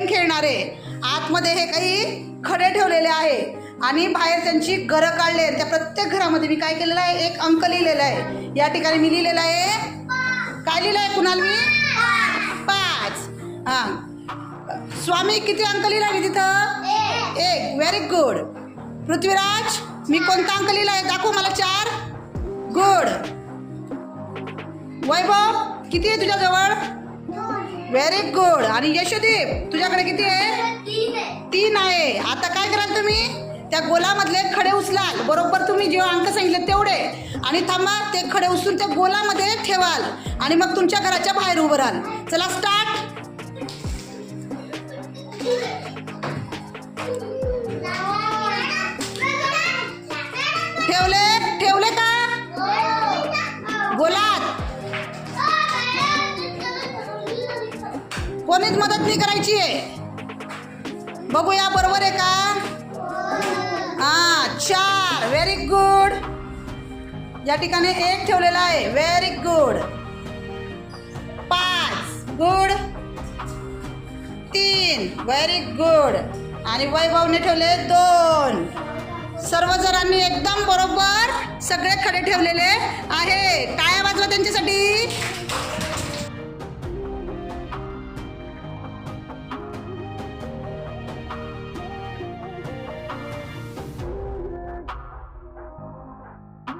खेळणारे. आतमध्ये हे काही खडे ठेवलेले आहे. आणि बाहेर त्यांची घरं काढले त्या प्रत्येक घरामध्ये मी काय केलेलं आहे? एक अंक लिहिलेला आहे. या ठिकाणी मी लिहिलेलं आहे. काय लिहिलं आहे कुणाल मी पाच. हां. स्वामी किती अंक लिहिला मी तिथं? एक. व्हेरी गुड पृथ्वीराज मी कोणता अंक लिहिला आहे? दाखव मला चार. गुड वैभव किती आहे तुझ्याजवळ? व्हेरी गुड आणि यशदीप तुझ्याकडे किती आहे? तीन आहे. आता काय कराल तुम्ही? त्या गोलामधले खडे उचलाल. बरोबर तुम्ही जेव्हा अंक सांगितले तेवढे. आणि थांबा ते खडे उचलून त्या गोलामध्ये ठेवाल. आणि मग तुमच्या घराच्या बाहेर उभं राहाल. चला स्टार्ट ठेवले ठेवले? कोणीच मदत नाही करायची आहे. बघूया बरोबर आहे का? हा चार. व्हेरी गुड या ठिकाणी एक ठेवलेला आहे. व्हेरी गुड पाच. गुड तीन. व्हेरी गुड आणि वैभवने ठेवले दोन. सर्व जणांनी एकदम बरोबर सगळे खडे ठेवलेले आहे. काय